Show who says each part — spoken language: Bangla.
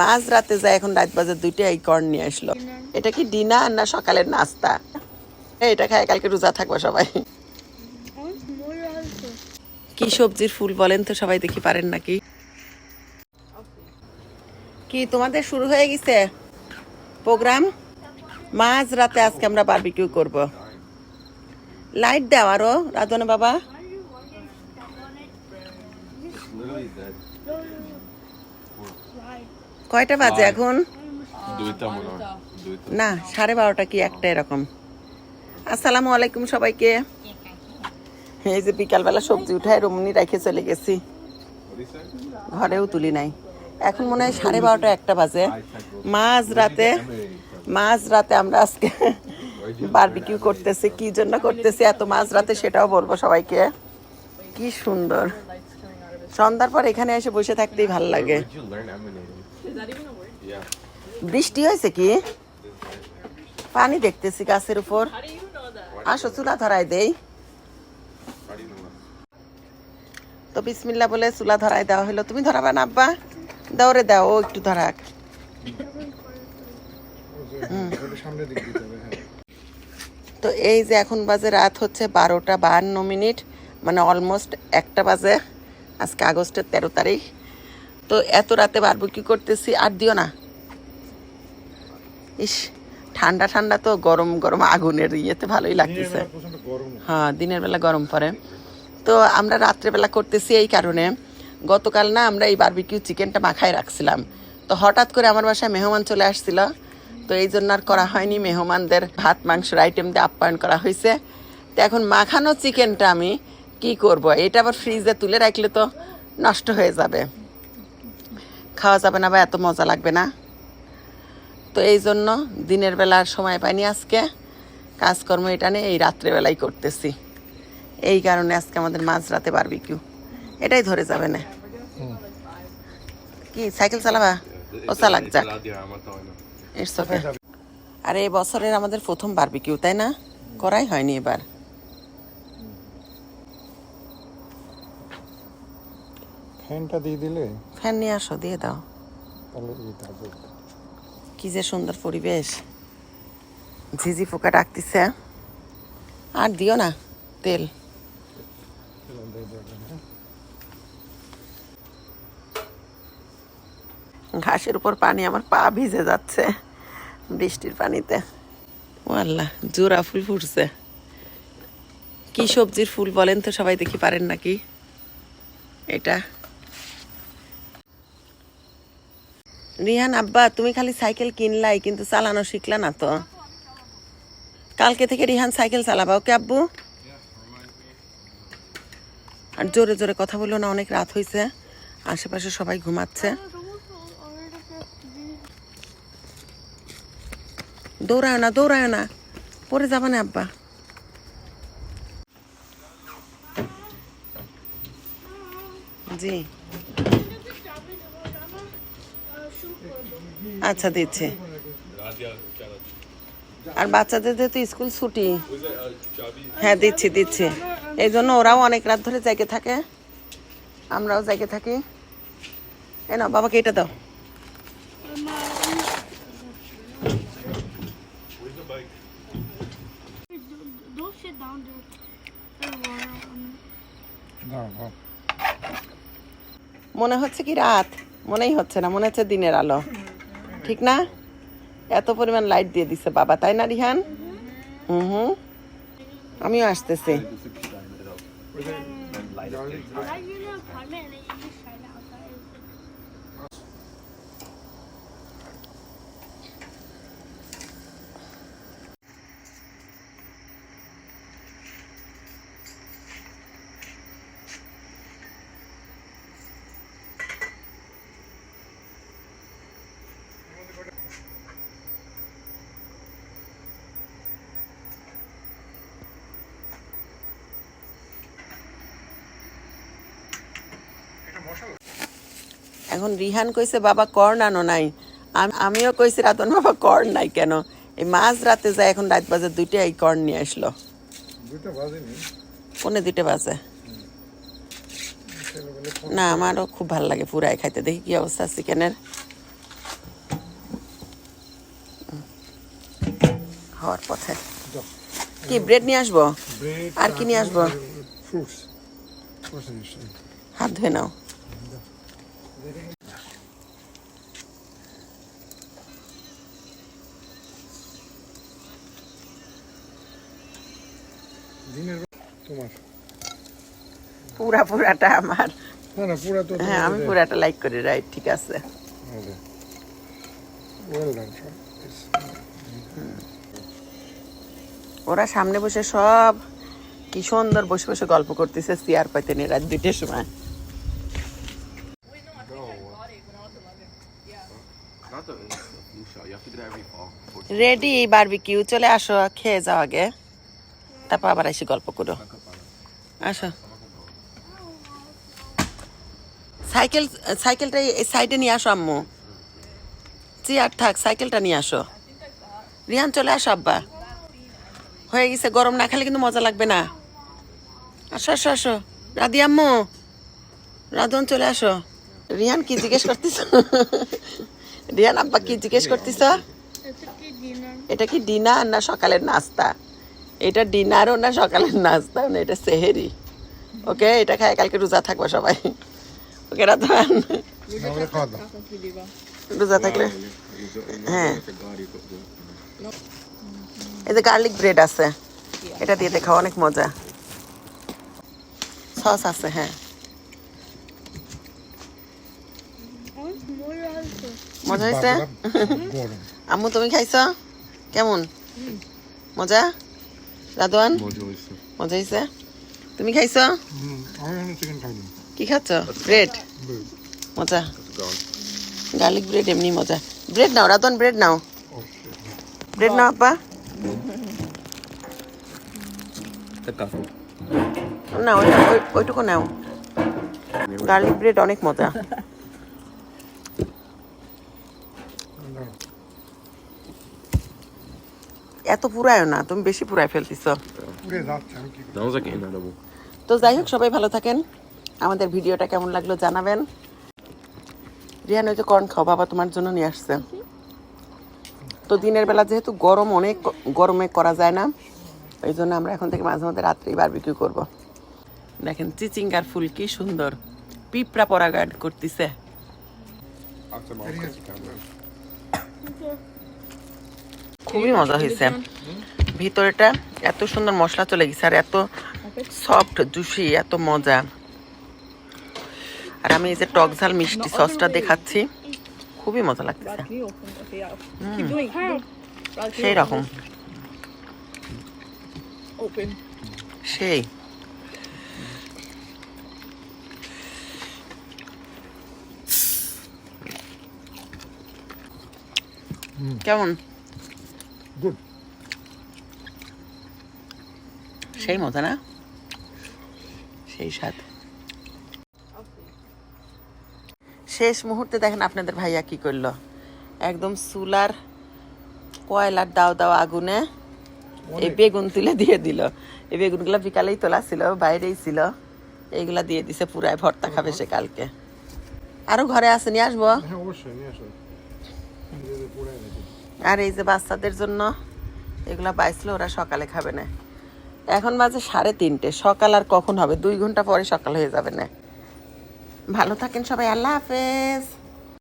Speaker 1: মাঝ রাতে যায় এখন রাত বাজার দুইটা এই কর্ন নিয়ে আসলো। এটা কি ডিনার না সকালের নাস্তা? এটা খায়, কালকে রোজা থাকব সবাই. কি সবজির ফুল বলেন তো সবাই দেখি পারেন নাকি? কি তোমাদের শুরু হয়ে গেছে? প্রোগ্রাম? মাঝ রাতে আজকে আমরা বারবিকিউ করব। লাইট দাও আরও, রাধনে বাবা। কয়টা বাজে এখন? না সাড়ে বারোটা কি একটা এরকম? আসসালামু আলাইকুম সবাইকে। এই যে বিকালবেলা সবজি উঠায় রমনি রেখে চলে গেছি। ঘরেও তুলি নাই। এখন মনে হয় সাড়ে বারোটা একটা বাজে। মাঝ রাতে মাঝ রাতে আমরা আজকে বারবিকিউ করতেছি। কি জন্য করতেছি এত মাঝ রাতে সেটাও বলব সবাইকে। কি সুন্দর। সন্ধ্যার পর এখানে এসে বসে থাকতেই ভালো লাগে। বৃষ্টি হয়েছে কি? পানি দেখতেছি গাছের উপর। আসো চুলা ধরাই দেই? তো বিসমিল্লা বলে চুলা ধরাই দেওয়া হলো। তুমি ধরাবা না আব্বা? দাও রে দাও ও একটু ধরাক।
Speaker 2: হ্যাঁ
Speaker 1: তো এই যে এখন বাজে রাত হচ্ছে বারোটা বাহান্ন মিনিট মানে অলমোস্ট একটা বাজে। আজকে আগস্টের তেরো তারিখ। তো এত রাতে বারবুকি করতেছি আর দিও না। ইস ঠান্ডা ঠান্ডা তো গরম গরম আগুনের ইয়েতে ভালোই লাগতেছে। হ্যাঁ দিনের বেলা গরম পড়ে। তো আমরা রাত্রেবেলা করতেছি এই কারণে। গতকাল না আমরা এই বারবিকিউ চিকেনটা মাখায় রাখছিলাম। তো হঠাৎ করে আমার বাসায় মেহমান চলে আসছিল। তো এই জন্য আর করা হয়নি। মেহমানদের ভাত মাংসের আইটেম দিয়ে আপ্যায়ন করা হয়েছে। তো এখন মাখানো চিকেনটা আমি কি করব? এটা আবার ফ্রিজে তুলে রাখলে তো নষ্ট হয়ে যাবে। খাওয়া যাবে না বা এত মজা লাগবে না। তো এই জন্য দিনের বেলা আর সময় পাইনি আজকে। কাজকর্ম এটা নিয়ে এই রাত্রেবেলাই করতেছি। এই কারণে আজকে আমাদের মাঝরাতে বারবিকিউ এটাই ধরে যাবে না। কি, সাইকেল চালাবা? ও চালাক যাক। আর এই বছরের আমাদের প্রথম বারবিকিউ তাই না? করাই হয়নি এবার।
Speaker 2: ফ্যানটা দিয়ে দিলে?
Speaker 1: ফ্যান নিয়ে আসো দিয়ে দাও। কি যে সুন্দর পরিবেশ। ঝিঝি পোকা ডাকতেছে। আর দিও না তেল। ঘাসের উপর পানি আমার পা ভিজে যাচ্ছে বৃষ্টির পানিতে। ও আল্লাহ জোড়া ফুল ফুটছে। কি সবজির ফুল বলেন তো সবাই দেখি পারেন নাকি? এটা। রিহান, আব্বা, তুমি খালি সাইকেল কিনলাই, কিন্তু চালানো শিখলা না তো। কালকে থেকে রিহান সাইকেল চালাবা, ওকে আব্বু? আর জোরে জোরে কথা বলল না, অনেক রাত হয়েছে আশেপাশে সবাই ঘুমাচ্ছে। দৌড়ায় না দৌড়ায় না। পরে যাবা না, আব্বা। জি। আচ্ছা দিচ্ছে। আর বাচ্চাদের যেহেতু স্কুল ছুটি হ্যাঁ দিচ্ছি দিচ্ছি। এই জন্য ওরাও অনেক রাত ধরে জায়গা থাকে। আমরাও জায়গা থাকি। এ না বাবাকে এটা দাও। মনে হচ্ছে কি রাত? মনেই হচ্ছে না মনে হচ্ছে দিনের আলো। ঠিক না? এত পরিমাণ লাইট দিয়ে দিছে বাবা তাই না রিহান? হুম হুম। আমিও আসতেছি। এখন রিহান কইছে বাবা কর্ন আনো নাই। আমিও কইছি রাতন বাবা কর্ন নাই কেন? এই মাঝ রাতে যায় এখন রাত বাজে দুইটা এই কর্ন নিয়ে আসলো। কোনে দুইটা বাজে। না আমারও খুব ভালো লাগে পুরাই খাইতে। দেখি কি অবস্থা চিকেনের। হওয়ার পথে। কি ব্রেড নিয়ে আসব? আর কি নিয়ে আসব। হাত ধুয়ে নাও।
Speaker 2: তোমার।
Speaker 1: পুরা পুরাটা আমার।
Speaker 2: না না পুরা তো
Speaker 1: হ্যাঁ আমি পুরাটা লাইক করি রাইট ঠিক আছে।
Speaker 2: ওয়েল ডান
Speaker 1: ওরা সামনে বসে সব কি সুন্দর বসে বসে গল্প করতেছে চেয়ার পাইতে নিয়ে রাত দুইটার সময়। রেডি বারবিকিউ চলে আসো, খেয়ে যাও আগে। তারপর আবার এসে গল্প করো। আসো। সাইকেল, সাইকেলটা এই সাইডে নিয়ে আসো, আম্মু। চেয়ার থাক, সাইকেলটা নিয়ে আসো। রিহান চলে আসো, আব্বা। হয়ে গেছে, গরম না খেলে কিন্তু মজা লাগবে না। আসো আসো আসো। রাধি, আম্মু। রাধন, চলে আসো। রিহান কি জিজ্ঞেস করতেছ? রিহান আব্বা কি জিজ্ঞেস করতেছ?
Speaker 3: এটা কি ডিনার
Speaker 1: না সকালের নাস্তা? এটা ডিনারও না সকালের নাস্তা? না এটা সেহেরি। ওকে এটা খায় কালকে রোজা থাকব সবাই। ওকে রাধান
Speaker 2: দাও।
Speaker 1: রোজা থাকলে? হ্যাঁ. এই যে গার্লিক ব্রেড আছে। এটা দিয়ে দেখা অনেক মজা। সস আছে হ্যাঁ।
Speaker 3: মজা হয়েছে?
Speaker 1: আম্মু তুমি খাইছো? কেমন? মজা?
Speaker 4: Mojo
Speaker 1: মজা হয়েছে তুমি খাইছো?
Speaker 2: হুম, আমি চিকেন খাইনি
Speaker 1: কি খাচ্ছ? ব্রেড? মজা। গার্লিক। ব্রেড এমনি মজা। ব্রেড নাও রাধন ব্রেড নাও। ব্রেড নাও আপা. না ওই ওই- ওইটুকু নাও। গার্লিক ব্রেড অনেক মজা। এত পুরায় না তুমি বেশি পুরায় ফেলতেছ. তো যাই হোক সবাই ভালো থাকেন। আমাদের ভিডিওটা কেমন লাগল জানাবেন। রিয়ান ওই যে কর্ন খাও বাবা তোমার জন্য নিয়ে আসছে। তো দিনের বেলা যেহেতু গরম অনেক গরমে করা যায় না। ওই জন্য আমরা এখন থেকে মাঝে মধ্যে রাত্রেই বারবিকিউ করব। দেখেন চিচিঙ্গার ফুল কি সুন্দর। পিঁপড়া পরাগায়ন করতেছে।
Speaker 4: camera.
Speaker 1: খুবই মজা হয়েছে। ভিতরেটা এত সুন্দর মশলা চলে গেছে আর এত সফট জুসি এত মজা। আর আমি এই যে টক ঝাল মিষ্টি সসটা দেখাচ্ছি। খুবই মজা লাগতেছে.
Speaker 3: হ্যাঁ।
Speaker 1: সেই রকম। সেই। কেমন? সেই মজা না? সেই স্বাদ। শেষ মুহূর্তে দেখেন আপনাদের ভাইয়া কি করল। একদম চুলার কয়লার দাও দাও আগুনে এই বেগুন তুলে দিয়ে দিল। এই বেগুনগুলো বিকালেই তোলা ছিল বাইরেই ছিল। এইগুলা দিয়ে দিছে পুরাই ভর্তা খাবে সে কালকে। আরও ঘরে আছে নিয়ে আসব?
Speaker 2: হ্যাঁ
Speaker 1: আর এই যে বাচ্চাদের জন্য এগুলা বাইছিল ওরা সকালে খাবে না। এখন বাজে সাড়ে তিনটে। সকাল আর কখন হবে? দুই ঘণ্টা পরে সকাল হয়ে যাবে না। ভালো থাকেন সবাই, আল্লাহ হাফেজ।